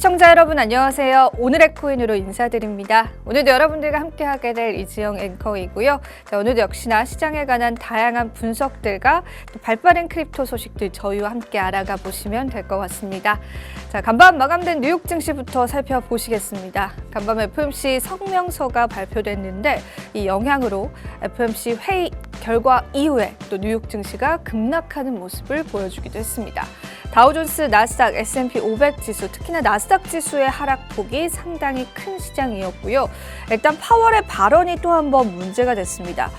시청자 여러분 안녕하세요. 오늘의 코인으로 인사드립니다. 오늘도 여러분들과 함께하게 될 이지영 앵커이고요. 자, 오늘도 역시나 시장에 관한 다양한 분석들과 또 발빠른 크립토 소식들 저희와 함께 알아가 보시면 될 것 같습니다. 자, 간밤 마감된 뉴욕 증시부터 살펴보시겠습니다. 간밤 FOMC 성명서가 발표됐는데 이 영향으로 FOMC 회의 결과 이후에 또 뉴욕 증시가 급락하는 모습을 보여주기도 했습니다. 다우존스, 나스닥, S&P 500 지수, 특히나 나스닥 지수의 하락폭이 상당히 큰 시장이었고요. 일단 파월의 발언이 또 한 번 문제가 됐습니다.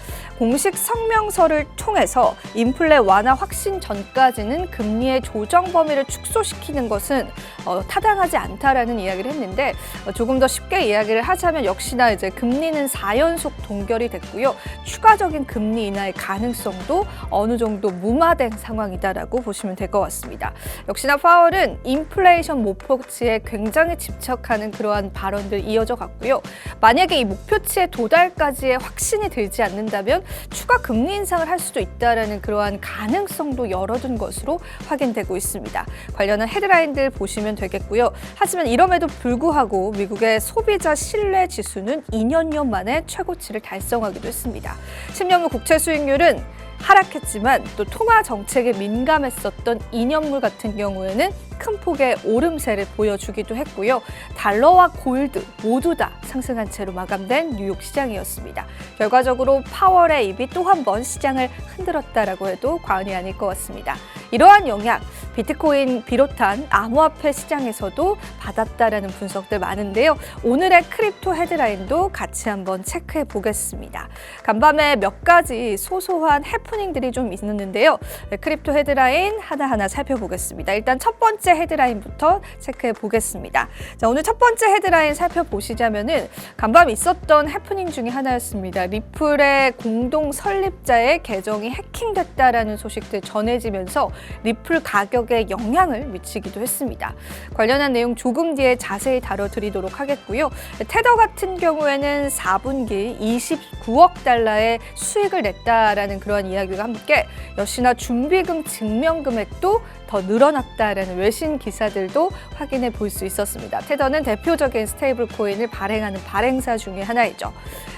공식 성명서를 통해서 인플레 완화 확신 전까지는 금리의 조정 범위를 축소시키는 것은 어, 타당하지 않다라는 이야기를 했는데 어, 조금 더 쉽게 이야기를 하자면 역시나 이제 금리는 4연속 동결이 됐고요. 추가적인 금리 인하의 가능성도 어느 정도 무마된 상황이다라고 보시면 될 것 같습니다. 역시나 파월은 인플레이션 목표치에 굉장히 집착하는 그러한 발언들 이어져 갔고요. 만약에 이 목표치의 도달까지의 확신이 들지 않는다면 추가 금리 인상을 할 수도 있다라는 그러한 가능성도 열어둔 것으로 확인되고 있습니다. 관련한 헤드라인들 보시면 되겠고요. 하지만 이럼에도 불구하고 미국의 소비자 신뢰 지수는 2년여 만에 최고치를 달성하기도 했습니다. 10년물 국채 수익률은 하락했지만 또 통화 정책에 민감했었던 2년물 같은 경우에는 큰 폭의 오름세를 보여주기도 했고요. 달러와 골드 모두 다 상승한 채로 마감된 뉴욕 시장이었습니다. 결과적으로 파월의 입이 또 한 번 시장을 흔들었다라고 해도 과언이 아닐 것 같습니다. 이러한 영향 비트코인 비롯한 암호화폐 시장에서도 받았다라는 분석들 많은데요. 오늘의 크립토 헤드라인도 같이 한번 체크해 보겠습니다. 간밤에 몇 가지 소소한 해프닝들이 좀 있었는데요. 네, 크립토 헤드라인 하나하나 살펴보겠습니다. 일단 첫 번째 헤드라인부터 체크해 보겠습니다. 자, 오늘 첫 번째 헤드라인 살펴보시자면은 간밤 있었던 해프닝 중에 하나였습니다. 리플의 공동 설립자의 계정이 해킹됐다라는 소식들 전해지면서 리플 가격에 영향을 미치기도 했습니다. 관련한 내용 조금 뒤에 자세히 다뤄드리도록 하겠고요. 테더 같은 경우에는 4분기 29억 달러의 수익을 냈다라는 그러한 이야기와 함께 역시나 준비금 증명 금액도 더 늘어났다라는 외신 기사들도 확인해 볼 수 있었습니다. 테더는 대표적인 스테이블 코인을 발행하는 발행사 중에 하나이죠.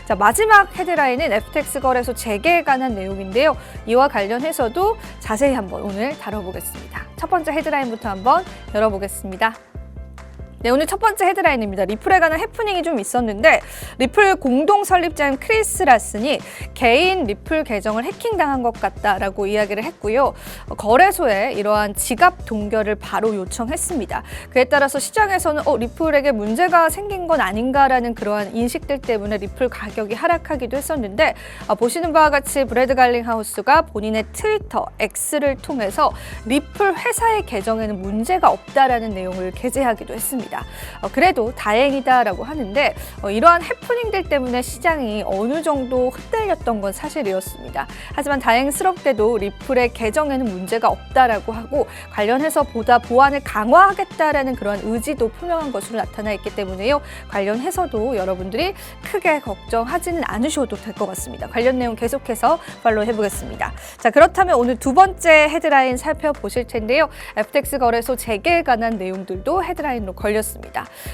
자, 마지막 헤드라인은 FTX 거래소 재개에 관한 내용인데요. 이와 관련해서도 자세히 한번 오늘 다뤄보겠습니다. 첫 번째 헤드라인부터 한번 열어보겠습니다. 네, 오늘 첫 번째 헤드라인입니다. 리플에 관한 해프닝이 좀 있었는데 리플 공동 설립자인 크리스 라슨이 개인 리플 계정을 해킹당한 것 같다라고 이야기를 했고요. 어, 거래소에 이러한 지갑 동결을 바로 요청했습니다. 그에 따라서 시장에서는 어, 리플에게 문제가 생긴 건 아닌가라는 그러한 인식들 때문에 리플 가격이 하락하기도 했었는데 어, 보시는 바와 같이 브래드 갈링하우스가 본인의 트위터 X를 통해서 리플 회사의 계정에는 문제가 없다라는 내용을 게재하기도 했습니다. 어, 그래도 다행이다라고 하는데 어, 이러한 해프닝들 때문에 시장이 어느 정도 흔들렸던 건 사실이었습니다. 하지만 다행스럽게도 리플의 계정에는 문제가 없다라고 하고 관련해서 보다 보안을 강화하겠다라는 그런 의지도 표명한 것으로 나타나 있기 때문에요. 관련해서도 여러분들이 크게 걱정하지는 않으셔도 될 것 같습니다. 관련 내용 계속해서 팔로우 해보겠습니다. 자 그렇다면 오늘 두 번째 헤드라인 살펴보실 텐데요. FTX 거래소 재개에 관한 내용들도 헤드라인으로 걸렸습니다.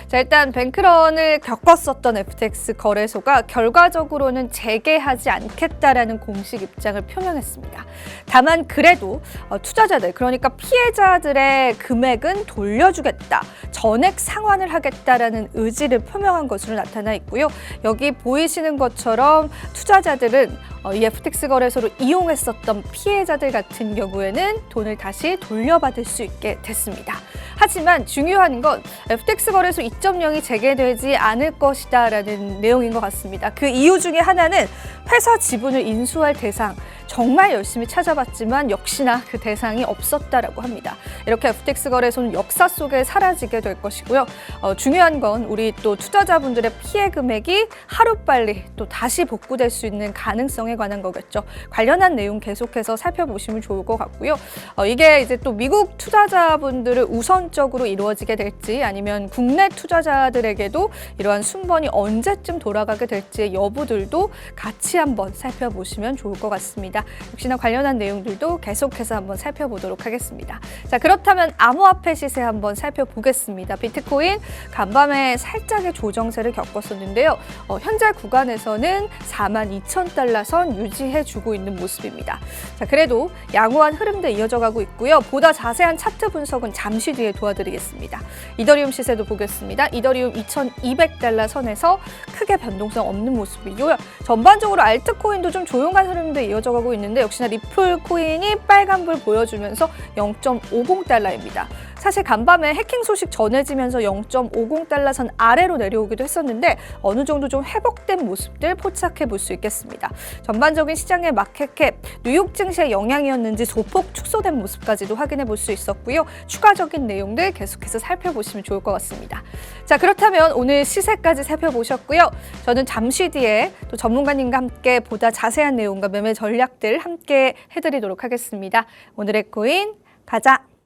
자 일단 뱅크런을 겪었었던 FTX 거래소가 결과적으로는 재개하지 않겠다라는 공식 입장을 표명했습니다. 다만 그래도 어, 투자자들 그러니까 피해자들의 금액은 돌려주겠다. 전액 상환을 하겠다라는 의지를 표명한 것으로 나타나 있고요. 여기 보이시는 것처럼 투자자들은 어, 이 FTX 거래소를 이용했었던 피해자들 같은 경우에는 돈을 다시 돌려받을 수 있게 됐습니다. 하지만 중요한 건 FTX 거래소 2.0이 재개되지 않을 것이다라는 내용인 것 같습니다. 그 이유 중에 하나는 회사 지분을 인수할 대상 정말 열심히 찾아봤지만 역시나 그 대상이 없었다라고 합니다. 이렇게 FTX 거래소는 역사 속에 사라지게 될 것이고요. 어, 중요한 건 우리 또 투자자분들의 피해 금액이 하루빨리 또 다시 복구될 수 있는 가능성에 관한 거겠죠. 관련한 내용 계속해서 살펴보시면 좋을 것 같고요. 어, 이게 이제 또 미국 투자자분들을 우선 적으로 이루어지게 될지 아니면 국내 투자자들에게도 이러한 순번이 언제쯤 돌아가게 될지의 여부들도 같이 한번 살펴보시면 좋을 것 같습니다. 역시나 관련한 내용들도 계속해서 한번 살펴보도록 하겠습니다. 자, 그렇다면 암호화폐 시세 한번 살펴보겠습니다. 비트코인 간밤에 살짝의 조정세를 겪었었는데요. 어, 현재 구간에서는 4만 2천 달러 선 유지해주고 있는 모습입니다. 자, 그래도 양호한 흐름도 이어져 가고 있고요. 보다 자세한 차트 분석은 잠시 뒤에 도와드리겠습니다. 이더리움 시세도 보겠습니다. 이더리움 2,200달러 선에서 크게 변동성 없는 모습이고요. 전반적으로 알트코인도 좀 조용한 흐름도 이어져 가고 있는데 역시나 리플 코인이 빨간불 보여주면서 0.50달러입니다. 사실 간밤에 해킹 소식 전해지면서 0.50달러 선 아래로 내려오기도 했었는데 어느 정도 좀 회복된 모습들 포착해 볼 수 있겠습니다. 전반적인 시장의 마켓캡, 뉴욕 증시의 영향이었는지 소폭 축소된 모습까지도 확인해 볼 수 있었고요. 추가적인 내용들 계속해서 살펴보시면 좋을 것 같습니다. 자, 그렇다면 오늘 시세까지 살펴보셨고요. 저는 잠시 뒤에 또 전문가님과 함께 보다 자세한 내용과 매매 전략들 함께 해드리도록 하겠습니다. 오늘의 코인 가자.